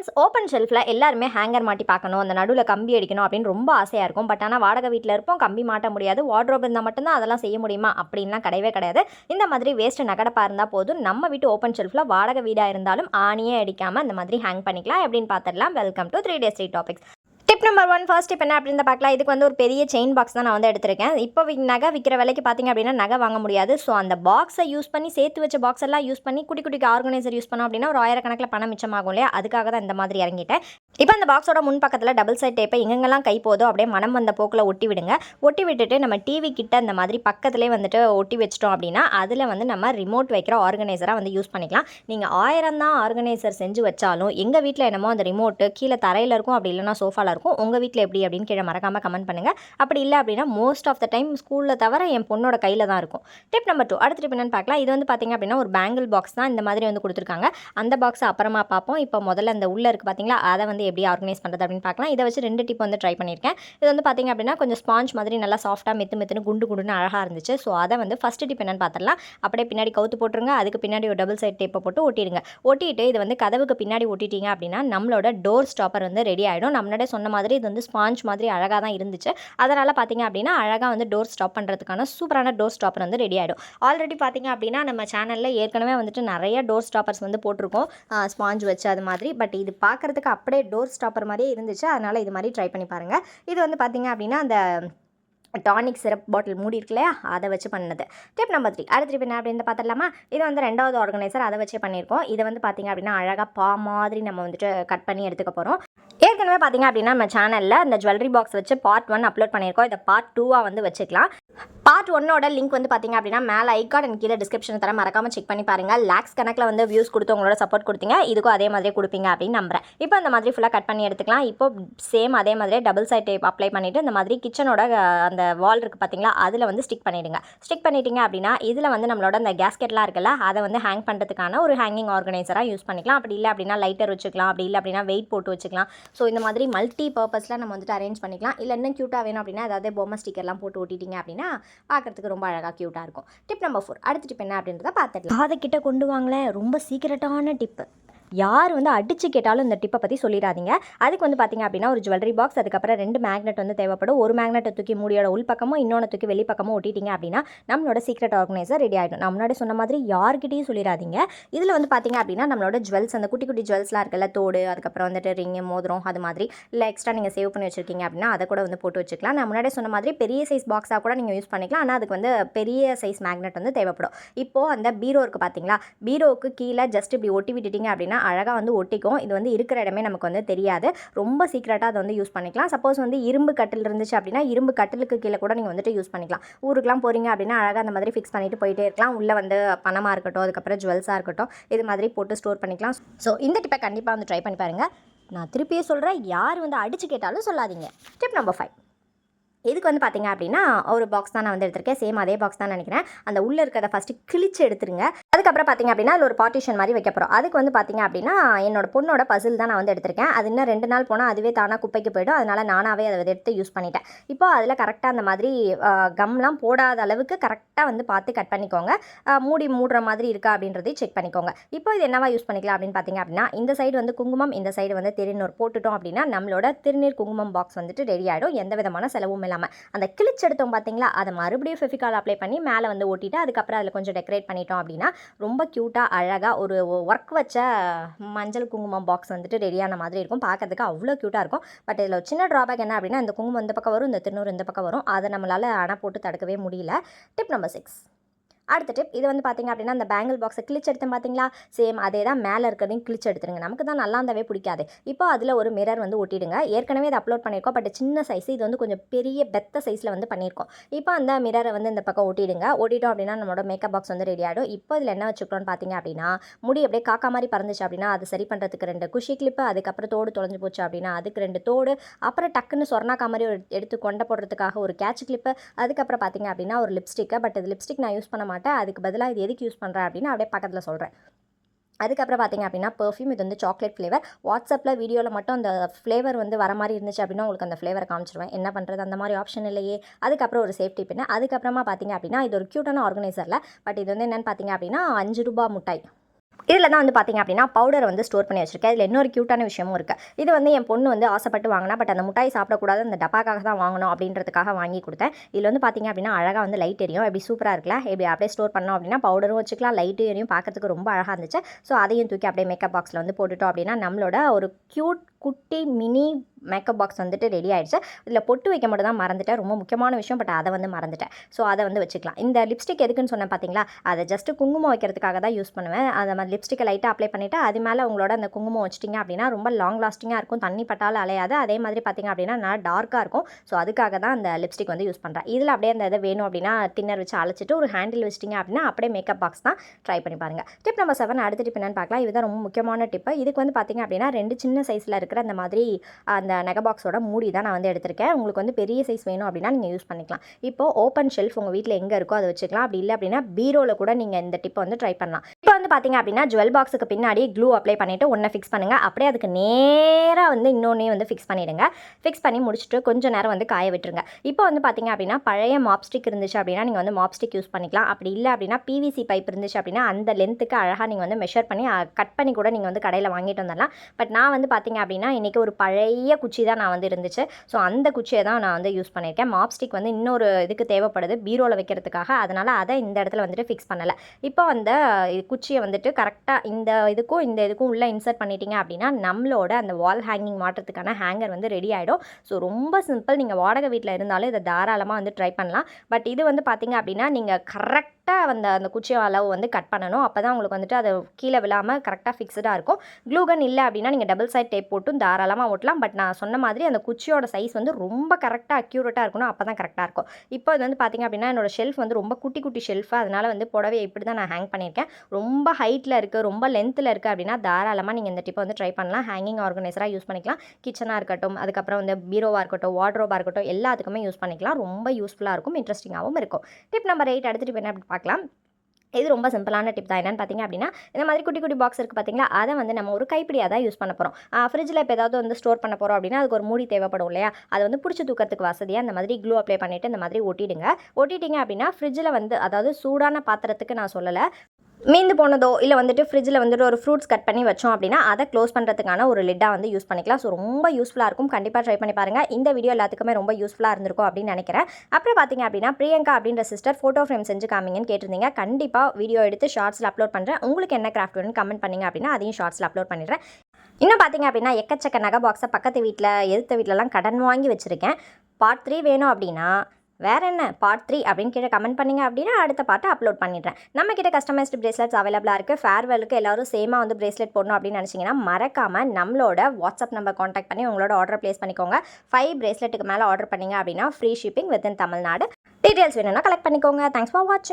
Friends open ஷெல்ஃபில் எல்லாருமே hanger மாட்டி பார்க்கணும் அந்த நடுவில் கம்பி அடிக்கணும் அப்படின்னு ரொம்ப ஆசையாக இருக்கும். பட் ஆனால் வாடகை வீட்டில் இருப்போம் கம்பி மாட்ட முடியாது. வார்ட்ரோப் இருந்தால் மட்டும்தான் அதெல்லாம் செய்ய முடியுமா? அப்படின்லாம் கிடையவே கிடையாது. இந்த மாதிரி வேஸ்ட்டு நகடப்பாக இருந்தால் போதும். நம்ம வீட்டு ஓப்பன் ஷெல்ஃபில் வாடகை வீடாக இருந்தாலும் ஆணியே அடிக்காமல் அந்த மாதிரி ஹேங் பண்ணிக்கலாம். எப்படின்னு பார்த்துடலாம். Welcome to three days three topics tip number one first tip என்ன அப்படின்னு பார்க்கலாம். இதுக்கு வந்து ஒரு பெரிய செயின் பாக்ஸ் தான் நான் வந்து எடுத்திருக்கேன். இப்போ நகை விற்கிற விலைக்கு பார்த்தீங்க அப்படின்னா நகை வாங்க முடியாது. ஸோ அந்த பாக்ஸை யூஸ் பண்ணி சேர்த்து வச்ச பாக்ஸ் எல்லாம் யூஸ் பண்ணி குட்டி குட்டி ஆர்கனைசர் யூஸ் பண்ணோம் அப்படின்னா ஒரு ஆயிரக்கணக்கில் பணம் மிச்சமாகும் இல்லையா? அதுக்காக தான் இந்த மாதிரி இறங்கிட்டேன். இப்போ அந்த பாக்ஸோட முன் பக்கத்தில் டபுள் சைட் டேப்பை எங்கெங்கெல்லாம் கை போதோ அப்படியே மனம் வந்த போக்கில் ஒட்டி விடுங்க. ஒட்டி விட்டுட்டு நம்ம டிவி கிட்ட அந்த மாதிரி பக்கத்துலேயே வந்துட்டு ஒட்டி வச்சிட்டோம் அப்படின்னா அதில் வந்து நம்ம ரிமோட் வைக்கிற ஆர்கனைசராக வந்து யூஸ் பண்ணிக்கலாம். நீங்கள் ஆயிரம் தான் ஆர்கனைசர் செஞ்சு வச்சாலும் எங்கள் வீட்டில் என்னமோ அந்த ரிமோட்டு கீழே தரையில் இருக்கும் அப்படி இல்லைன்னா சோஃபாவில் இருக்கும். உங்கள் வீட்டில் எப்படி அப்படின்னு கீழே மறக்காமல் கமெண்ட் பண்ணுங்கள் அப்படி இல்லை அப்படின்னா மோஸ்ட் ஆஃப் த டைம் ஸ்கூலில் தவிர என் பொண்ணோட கையில் தான் இருக்கும். டிப் நம்பர் டூ அடுத்த டிப் என்னன்னு பார்க்கலாம். இது வந்து பார்த்தீங்க அப்படின்னா ஒரு பேங்கிள் பாக்ஸ் தான் இந்த மாதிரி வந்து கொடுத்துருக்காங்க. அந்த பாக்ஸ் அப்புறமா பார்ப்போம். இப்போ முதல்ல அந்த உள்ளே இருக்குது பார்த்தீங்களா அதை வந்து எப்படி ஆர்கனைஸ் பண்ணுறது அப்படின்னு பார்க்கலாம். இதை வச்சு ரெண்டு டிப் வந்து ட்ரை பண்ணியிருக்கேன். இது வந்து பார்த்தீங்க அப்படின்னா கொஞ்சம் ஸ்பாஞ்ச் மாதிரி நல்லா சாஃப்ட்டாக மெத்து மெத்துன்னு குண்டு குண்டுன்னு அழகாக இருந்துச்சு. ஸோ அதை வந்து ஃபஸ்ட்டு டிப் என்னன்னு பார்த்துடலாம் அப்படியே பின்னாடி கவுத்து போட்டுருங்க. அதுக்கு பின்னாடி ஒரு டபுள் சைட் டேப்பை போட்டு ஒட்டிடுங்க. ஒட்டிட்டு இது வந்து கதவுக்கு பின்னாடி ஒட்டிட்டீங்க அப்படின்னா நம்மளோட டோர் ஸ்டாப்பர் வந்து ரெடி ஆகிடும் நம்மளோட சொன்ன மாதிரி இது வந்து ஸ்பாஞ்ச் மாதிரி அழகாக தான் இருந்துச்சு. அதனால் பார்த்தீங்க அப்படின்னா அழகாக வந்து டோர் ஸ்டாப் பண்ணுறதுக்கான சூப்பரான டோர் ஸ்டாப்பர் வந்து ரெடி ஆகிடும் ஆல்ரெடி பார்த்தீங்க அப்படின்னா நம்ம சேனலில் ஏற்கனவே வந்துட்டு நிறைய டோர் ஸ்டாப்பர்ஸ் வந்து போட்டிருக்கோம். ஸ்பாஞ்ச் வச்சு அது மாதிரி. பட் இது பார்க்குறதுக்கு அப்படியே டோர் ஸ்டாப்பர் மாதிரியே இருந்துச்சு. அதனால் இது மாதிரி ட்ரை பண்ணி பாருங்கள் இது வந்து பார்த்தீங்க அப்படின்னா அந்த டானிக் சிரப் பாட்டில் மூடி இருக்கு இல்லையா? அதை வச்சு பண்ணது. ஸ்டெப் நம்பர் த்ரீ அடுத்து டிப் என்ன அப்படின்னு பார்த்துடலாமா? இது வந்து ரெண்டாவது ஆர்கனைசர் அதை வச்சே பண்ணியிருக்கோம். இதை வந்து பார்த்தீங்க அப்படின்னா அழகாக பா மாதிரி நம்ம வந்துட்டு கட் பண்ணி எடுத்துக்க போகிறோம் ஏற்கனவே பார்த்தீங்க அப்படின்னா நம்ம சேனலில் இந்த ஜுவல்லரி பாக்ஸ் வச்சு பார்ட் ஒன் அப்லோட் பண்ணியிருக்கோம். இதை பார்ட் டூவாக வந்து வச்சுக்கலாம். பார்ட் ஒன்னோட லிங்க் வந்து பார்த்தீங்க அப்படின்னா மேலே ஐகார்ட் அண்ட் கீழே டிஸ்கிரிப்ஷன் தர மறக்காம செக் பண்ணி பாருங்கள் லேக்ஸ் கணக்கில் வந்து வியூஸ் கொடுத்து உங்களோட சப்போர்ட் கொடுத்தீங்க. இதுக்கும் அதே மாதிரி கொடுப்பீங்க அப்படின்னு நம்புறேன். இப்போ அந்த மாதிரி ஃபுல்லாக கட் பண்ணி எடுத்துக்கலாம். இப்போ சேம் அதே மாதிரி டபுள் சைட் டேப் அப்ளை பண்ணிவிட்டு இந்த மாதிரி கிச்சனோட அந்த வால் இருக்குது பார்த்தீங்களா அதில் வந்து ஸ்டிக் பண்ணிவிடுங்க ஸ்டிக் பண்ணிட்டீங்க அப்படின்னா இதில் வந்து நம்மளோட அந்த கேஸ்கெட்லாம் இருக்குல்ல அதை வந்து ஹேங் பண்ணுறதுக்கான ஒரு ஹேங்கிங் ஆர்கனைசராக யூஸ் பண்ணிக்கலாம். அப்படி இல்லை அப்படின்னா லைட்டர் வச்சுக்கலாம். அப்படி இல்லை அப்படின்னா வெயிட் போட்டு வச்சுக்கலாம். ஸோ இந்த மாதிரி மல்டி பர்பஸில் நம்ம வந்துட்டு அரேஞ்ச் பண்ணிக்கலாம். இல்லை இன்னும் க்யூட்டாக வேணும் அப்படின்னா அதாவது பொம்மை ஸ்டிக்கர்லாம் போட்டு ஒட்டிட்டீங்க அப்படின்னா பார்க்கறதுக்கு ரொம்ப அழகாக க்யூட்டாக இருக்கும். டிப் நம்பர் ஃபோர் அடுத்த டிப் என்ன அப்படின்றத பார்த்துக்கலாம் அதை கிட்ட கொண்டு வாங்களேன். ரொம்ப சீக்கிரட்டான டிப்பு யார் வந்து அடித்து கேட்டாலும் இந்த டிப்பை பற்றி சொல்லிடாதீங்க. அதுக்கு வந்து பார்த்தீங்க அப்படின்னா ஒரு ஜுவல்லரி பாக்ஸ் அதுக்கப்புறம் ரெண்டு மேக்னெட் வந்து தேவைப்படும். ஒரு மேக்னெட்டை தூக்கி மூடியோட உள் பக்கமும் இன்னொன்று தூக்கி வெளிப்பக்கமும் ஒட்டிட்டீங்க அப்படின்னா நம்மளோட சீக்ரெட் ஆர்கனைசர் ரெடி ஆகிடும் நான் முன்னாடி சொன்ன மாதிரி யார்கிட்டையும் சொல்லிடாதீங்க. இதில் வந்து பார்த்தீங்க அப்படின்னா நம்மளோட ஜுவல்ஸ் அந்த குட்டி குட்டி ஜுவல்ஸ்லாம் இருக்குல்ல தோடு அதுக்கப்புறம் வந்துட்டு ரிங்கு மோதிரம் அது மாதிரி. இல்லை எக்ஸ்ட்ரா நீங்கள் சேவ் பண்ணி வச்சுருக்கீங்க அப்படின்னா அதை கூட வந்து போட்டு வச்சுக்கலாம். நான் முன்னாடி சொன்ன மாதிரி பெரிய சைஸ் பாக்ஸாக கூட நீங்கள் யூஸ் பண்ணிக்கலாம். ஆனால் அதுக்கு வந்து பெரிய சைஸ் மேக்னெட் வந்து தேவைப்படும். இப்போது அந்த பீரோ இருக்குது பார்த்தீங்களா பீரோவுக்கு கீழே ஜஸ்ட் இப்படி ஒட்டி விட்டுட்டீங்க அப்படின்னா அழகாக வந்து ஒட்டிக்கும். இது வந்து இருக்கிற இடமே நமக்கு வந்து தெரியாது. ரொம்ப சீக்கிரட்டாக அதை வந்து யூஸ் பண்ணிக்கலாம். சப்போஸ் வந்து இரும்பு கட்டில் இருந்துச்சு அப்படின்னா இரும்பு கட்டிலுக்கு கீழே கூட நீங்கள் வந்துட்டு யூஸ் பண்ணிக்கலாம். ஊருக்குலாம் போகிறீங்க அப்படின்னா அழகாக அந்த மாதிரி ஃபிக்ஸ் பண்ணிட்டு போயிட்டே இருக்கலாம். உள்ளே வந்து பணமாக இருக்கட்டும் அதுக்கப்புறம் ஜுவல்ஸாக இருக்கட்டும் இது மாதிரி போட்டு ஸ்டோர் பண்ணிக்கலாம். ஸோ இந்த டிப்பை கண்டிப்பாக வந்து ட்ரை பண்ணி பாருங்கள் நான் திருப்பியே சொல்கிறேன் யார் வந்து அடித்து கேட்டாலும் சொல்லாதீங்க. டிப் நம்பர் ஃபைவ் இதுக்கு வந்து பார்த்தீங்க அப்படின்னா ஒரு பாக்ஸ் தான் நான் வந்து எடுத்திருக்கேன். சேம் அதே பாக்ஸ் தான் நினைக்கிறேன். அந்த உள்ளே இருக்கிறத ஃபஸ்ட்டு கிழிச்சு எடுத்துருங்க. அதுக்கப்புறம் பார்த்தீங்க அப்படின்னா அதில் ஒரு பார்ட்டிஷன் மாதிரி வைக்க போகிறோம் அதுக்கு வந்து பார்த்தீங்க அப்படின்னா என்னோட பொண்ணோட பசில் தான் நான் வந்து எடுத்திருக்கேன். அது இன்னும் ரெண்டு நாள் போனால் அதுவே தானாக குப்பைக்கு போயிடும். அதனால் நானாகவே அதை வந்து எடுத்து யூஸ் பண்ணிட்டேன். இப்போ அதில் கரெக்டாக அந்த மாதிரி கம்லாம் போடாத அளவுக்கு கரெக்டாக வந்து பார்த்து கட் பண்ணிக்கோங்க. மூடி மூடுற மாதிரி இருக்கா அப்படின்றதையும் செக் பண்ணிக்கோங்க. இப்போ இது என்னவா யூஸ் பண்ணிக்கலாம் அப்படின்னு பார்த்தீங்க அப்படின்னா இந்த சைடு வந்து குங்குமம் இந்த சைடு வந்து திருநூறு போட்டுட்டோம் அப்படின்னா நம்மளோட திருநீர் குங்குமம் பாக்ஸ் வந்துட்டு ரெடி ஆகிடும் எந்த விதமான செலவும் இல்லாமல் அந்த கிழிச்செடுத்தோம் பார்த்தீங்களா அதை மறுபடியும் ஃபெஃபிகால் அப்ளை பண்ணி மேலே வந்து ஒட்டிட்டு அதுக்கப்புறம் அதில் கொஞ்சம் டெக்கரேட் பண்ணிட்டோம் அப்படின்னா ரொம்ப க்யூட்டாக அழகாக ஒரு ஒர்க் வச்ச மஞ்சள் குங்குமம் பாக்ஸ் வந்துட்டு ரெடியான மாதிரி இருக்கும். பார்க்கறதுக்கு அவ்வளோ க்யூட்டாக இருக்கும். பட் இதில் சின்ன ட்ராபேக் என்ன அப்படின்னா இந்த குங்குமம் இந்த பக்கம் வரும் இந்த திருநூறு இந்த பக்கம் வரும். அதை நம்மளால் அணை போட்டு தடுக்கவே முடியல. டிப் நம்பர் சிக்ஸ் அடுத்த டிப் இது வந்து பார்த்தீங்க அப்படின்னா அந்த பேங்கிள் பாக்ஸை கிழிச்சு எடுத்தேன் பார்த்தீங்களா சேம் அதே தான் மேலே இருக்கிறதையும் கிழிச்சு எடுத்துருங்க நமக்கு தான் நல்லா இருந்தாவே பிடிக்காது. இப்போ அதில் ஒரு மிரர் வந்து ஒட்டிடுங்க. ஏற்கனவே இதை அப்லோட் பண்ணியிருக்கோம் பட் சின்ன சைஸ் இது வந்து கொஞ்சம் பெரிய பெத்த சைஸில் வந்து பண்ணியிருக்கோம். இப்போ அந்த மிரரை வந்து இந்த பக்கம் ஒட்டிடுங்க. ஒட்டிட்டோம் அப்படின்னா நம்மளோட மேக்கப் பாக்ஸ் வந்து ரெடி ஆகிடும் இப்போ இதில் என்ன வச்சுக்கிறோம்னு பார்த்தீங்க அப்படின்னா முடி அப்படியே காக்கா மாதிரி பறந்துச்சு அப்படின்னா அது சரி பண்ணுறதுக்கு ரெண்டு குஷி கிளிப்பு அதுக்கப்புறம் தோடு தொலைஞ்சு போச்சு அப்படின்னா அதுக்கு ரெண்டு தோடு அப்புறம் டக்குன்னு சொர்ணாக்கா மாதிரி ஒரு எடுத்து கொண்ட போடுறதுக்காக ஒரு கேட்ச் கிளிப்பு அதுக்கப்புறம் பார்த்தீங்க அப்படின்னா ஒரு லிப்ஸ்டிக்கு பட் இது லிப்ஸ்டிக் நான் யூஸ் பண்ண மாட்டேன். அதுக்கு பதிலாக இது எதுக்கு யூஸ் பண்ணுறேன் அப்படின்னு அப்படியே பக்கத்தில் சொல்கிறேன் அதுக்கப்புறம் பார்த்தீங்க அப்படின்னா பர்ஃப்யூம் இது வந்து சாக்லேட் ஃப்ளேவர் வாட்ஸ்அப்பில் வீடியோவில் மட்டும் அந்த ஃப்ளேவர் வந்து வர மாதிரி இருந்துச்சு அப்படின்னா உங்களுக்கு அந்த ஃப்ளேவரை காமிச்சிருவேன். என்ன பண்ணுறது அந்த மாதிரி ஆப்ஷன் இல்லையே. அதுக்கப்புறம் ஒரு சேஃப்டி பின்னு அதுக்கப்புறமா பார்த்தீங்க அப்படின்னா இது ஒரு க்யூட்டான ஆர்கனைசரில் பட் இது வந்து என்னென்னு பார்த்தீங்க அப்படின்னா அஞ்சு ரூபா முட்டாய். இதில் தான் வந்து பார்த்தீங்க அப்படின்னா பவுடர் வந்து ஸ்டோர் பண்ணி வச்சிருக்கேன். இதில் இன்னொரு க்யூட்டான விஷயமும் இருக்குது இது வந்து என் பொண்ணு வந்து ஆசைப்பட்டு வாங்கினா பட் அந்த முட்டாய் சாப்பிடக்கூடாது. அந்த டப்பாக்காக தான் வாங்கணும் அப்படின்றதுக்காக வாங்கி கொடுத்தேன். இதில் வந்து பார்த்தீங்க அப்படின்னா அழகாக வந்து லைட் எரியும். எப்படி சூப்பராக இருக்குல்ல? எப்படி அப்படியே ஸ்டோர் பண்ணோம் அப்படின்னா பவுடரும் வச்சுக்கலாம். லைட்டும் எரியும். பார்க்கறதுக்கு ரொம்ப அழகாக இருந்துச்சு. ஸோ அதையும் தூக்கி அப்படியே மேக்கப் பாக்ஸில் வந்து போட்டுட்டோம் அப்படின்னா நம்மளோட ஒரு க்யூட் குட்டி மினி மேக்கப் பாக்ஸ் வந்துட்டு ரெடி ஆகிடுச்சு இதில் பொட்டு வைக்க மட்டும் தான் மறந்துட்டேன். ரொம்ப முக்கியமான விஷயம் பட் அதை வந்து மறந்துட்டேன். ஸோ அதை வந்து வச்சுக்கலாம். இந்த லிப்ஸ்டிக் எதுக்குன்னு சொன்னேன் பார்த்தீங்களா? அதை ஜஸ்ட்டு குங்குமம் வைக்கிறதுக்காக தான் யூஸ் பண்ணுவேன். அதை மாதிரி லிப்ஸ்டிக்கை லைட்டாக அப்ளை பண்ணிவிட்டு அது மேலே உங்களோட அந்த குங்குமம் வச்சிட்டிங்க அப்படின்னா ரொம்ப லாங் லாஸ்டிங்காக இருக்கும். தண்ணி பட்டாலும் அலையாது. அதே மாதிரி பார்த்தீங்க அப்படின்னா நல்லா டார்க்காக இருக்கும். ஸோ அதுக்காக தான் அந்த லிப்ஸ்டிக் வந்து யூஸ் பண்ணுறேன் இதில் அப்படியே அந்த இதை வேணும் அப்படின்னா தின்னர் வச்சு அழைச்சிட்டு ஒரு ஹேண்டில் வச்சிட்டிங்க அப்படின்னா அப்படியே மேக்கப் பாக்ஸ் தான் ட்ரை பண்ணி பாருங்கள் டிப் நம்பர் செவன் அடுத்த டிப் என்னன்னு பார்க்கலாம். இதுதான் ரொம்ப முக்கியமான டிப்பு இதுக்கு வந்து பார்த்தீங்க அப்படின்னா ரெண்டு சின்ன சைஸில் இருக்கிற அந்த மாதிரி அந்த நெக பாக்ஸோட மூடி தான் நான் வந்து எடுத்திருக்கேன். உங்களுக்கு வந்து பெரிய சைஸ் வேணும் அப்படின்னா நீங்கள் யூஸ் பண்ணிக்கலாம். இப்போ ஓப்பன் ஷெல்ஃப் உங்கள் வீட்டில் எங்கே இருக்கோ அதை வச்சுக்கலாம். அப்படி இல்லை அப்படின்னா பீரோவில் கூட நீங்கள் இந்த டிப்பை வந்து ட்ரை பண்ணலாம். இப்போ வந்து பார்த்தீங்க அப்படின்னா ஜுவல் பாக்ஸுக்கு பின்னாடி க்ளூ அப்ளை பண்ணிவிட்டு ஒன்றை ஃபிக்ஸ் பண்ணுங்கள் அப்படியே அதுக்கு நேராக வந்து இன்னொன்னே வந்து ஃபிக்ஸ் பண்ணிவிடுங்க ஃபிக்ஸ் பண்ணி முடிச்சுட்டு கொஞ்சம் நேரம் வந்து காய விட்டுருங்க. இப்போ வந்து பார்த்தீங்க அப்படின்னா பழைய மாப்ஸ்டிக் இருந்துச்சு அப்படின்னா நீங்கள் வந்து மாப்ஸ்டிக் யூஸ் பண்ணிக்கலாம். அப்படி இல்லை அப்படின்னா பிவிசி பைப் இருந்துச்சு அப்படின்னா அந்த லென்த்துக்கு அழகாக நீங்கள் வந்து மெஷர் பண்ணி கட் பண்ணி கூட நீங்கள் வந்து கடையில் வாங்கிட்டு வந்துடலாம். பட் நான் வந்து பார்த்தீங்க அப்படின்னா இன்றைக்கி ஒரு பழைய குச்சி தான் நான் வந்து இருந்துச்சு. ஸோ அந்த குச்சியை தான் நான் வந்து யூஸ் பண்ணியிருக்கேன். மாப்ஸ்டிக் வந்து இன்னொரு இதுக்கு தேவைப்படுது. பீரோவில் வைக்கிறதுக்காக. அதனால் அதை இந்த இடத்துல வந்துட்டு ஃபிக்ஸ் பண்ணலை. இப்போ அந்த குச்சியை வந்துட்டு கரெக்டாக இந்த இதுக்கும் இந்த இதுக்கும் உள்ளே இன்சர்ட் பண்ணிட்டீங்க அப்படின்னா நம்மளோட அந்த வால் ஹேங்கிங் மாட்டுறதுக்கான ஹேங்கர் வந்து ரெடி ஆகிடும் ஸோ ரொம்ப சிம்பிள் நீங்கள் வாடகை வீட்டில் இருந்தாலும் இதை தாராளமாக வந்து ட்ரை பண்ணலாம். பட் இது வந்து பார்த்தீங்க அப்படின்னா நீங்கள் கரெக்ட் கரெக்டாக அந்த அந்த குச்சியை அளவு வந்து கட் பண்ணணும். அப்போ தான் உங்களுக்கு வந்துட்டு அது கீழே விழாமல் கரெக்டாக ஃபிக்ஸ்டாக இருக்கும். க்ளூகன் இல்லை அப்படின்னா நீங்கள் டபுள் சைட் டேப் போட்டும் தாராளமாக ஓட்டலாம். பட் நான் சொன்ன மாதிரி அந்த குச்சியோட சைஸ் வந்து ரொம்ப கரெக்டாக அக்யூரேட்டாக இருக்கணும். அப்போ தான் கரெக்டாக இருக்கும். இப்போ இது வந்து பார்த்திங்க அப்படின்னா என்னோட ஷெல்ஃப் வந்து ரொம்ப குட்டி குட்டி ஷெல்ஃபு அதனால் வந்து புடவை இப்படி தான் நான் ஹேங் பண்ணியிருக்கேன். ரொம்ப ஹைட்டில் இருக்குது ரொம்ப லென்த்தில் இருக்குது அப்படின்னா தாராளமாக நீங்கள் இந்த டிப்பை வந்து ட்ரை பண்ணலாம். ஹேங்கிங் ஆர்கனைசராக யூஸ் பண்ணிக்கலாம். கிச்சனாக இருக்கட்டும் அதுக்கப்புறம் வந்து பீரோவாக இருக்கட்டும் வார்ட்ரோபாக இருக்கட்டும் எல்லாத்துக்குமே யூஸ் பண்ணிக்கலாம். ரொம்ப யூஸ்ஃபுல்லாக இருக்கும் இன்ட்ரெஸ்டிங்காகவும் இருக்கும். டிப் நம்பர் எயிட் அடுத்த டிப் என்ன அப்படி பார்க்கலாம். இது ரொம்ப சிம்பிளான டிப் தான். என்னென்னு பார்த்தீங்க அப்படின்னா இந்த மாதிரி குட்டி குட்டி பாக்ஸ் இருக்குது பார்த்தீங்களா அதை வந்து நம்ம ஒரு கைப்பிடியாக தான் யூஸ் பண்ண போகிறோம் ஃப்ரிட்ஜில் இப்போ ஏதாவது வந்து ஸ்டோர் பண்ண போகிறோம் அப்படின்னா அதுக்கு ஒரு மூடி தேவைப்படும் இல்லையா? அதை வந்து பிடிச்சி தூக்கிறதுக்கு வசதியாக இந்த மாதிரி க்ளூ அப்ளை பண்ணிவிட்டு இந்த மாதிரி ஒட்டிடுங்க. ஒட்டிட்டீங்க அப்படின்னா ஃப்ரிட்ஜில் வந்து அதாவது சூடான பாத்திரத்துக்கு நான் சொல்லலை மீந்து போனதோ இல்லை வந்துட்டு ஃப்ரிட்ஜில் வந்துட்டு ஒரு ஃப்ரூட்ஸ் கட் பண்ணி வச்சோம் அப்படின்னா அதை க்ளோஸ் பண்ணுறதுக்கான ஒரு லிட்டாக வந்து யூஸ் பண்ணிக்கலாம். ஸோ ரொம்ப யூஸ்ஃபுல்லாக இருக்கும். கண்டிப்பாக ட்ரை பண்ணி பாருங்கள் இந்த வீடியோ எல்லாத்துக்குமே ரொம்ப யூஸ்ஃபுல்லாக இருந்திருக்கும் அப்படின்னு நினைக்கிறேன். அப்புறம் பார்த்தீங்க அப்படின்னா பிரியங்கா அப்படின்ற சிஸ்டர் ஃபோட்டோ ஃப்ரேம் செஞ்சு காமிங்கன்னு கேட்டிருந்தீங்க. கண்டிப்பாக வீடியோ எடுத்து ஷார்ட்ஸில் அப்லோட் பண்ணுறேன் உங்களுக்கு என்ன கிராஃப்ட் வேணும்னு கமெண்ட் பண்ணிங்க அப்படின்னா அதையும் ஷார்ட்ஸில் அப்லோட் பண்ணிடுறேன். இன்னும் பார்த்தீங்க அப்படின்னா எக்கச்சக்க நகை பாக்ஸை பக்கத்து வீட்டில் எதிர்த்த வீட்டிலலாம் கடன் வாங்கி வச்சுருக்கேன். பார்ட் த்ரீ வேணும் அப்படின்னா வேற என்ன? பார்ட் த்ரீ அப்படின்னு கீழே கமெண்ட் பண்ணீங்க அப்படின்னா அடுத்த பாட்டை அப்லோட் பண்ணிடுறேன். நம்ம கிட்ட கஸ்டமைஸ்டு பிரேஸ்லெட்ஸ் அவைலபிளாக இருக்குது ஃபேர்வெலுக்கு எல்லாரும் சேமாக வந்து பிரேஸ்லெட் போடணும் அப்படின்னு நினச்சிங்கன்னா மறக்காமல் நம்மளோட வாட்ஸ்அப் நம்பர் காண்டாக்ட் பண்ணி உங்களோட ஆர்டர் ப்ளேஸ் பண்ணிக்கோங்க. ஃபைவ் பிரேஸ்லெட்டுக்கு மேலே ஆர்டர் பண்ணீங்க அப்படின்னா free shipping within Tamil Nadu. Details வேணும்னா கலெக்ட் பண்ணிக்கோங்க. தேங்க்ஸ் ஃபார் வாட்சிங்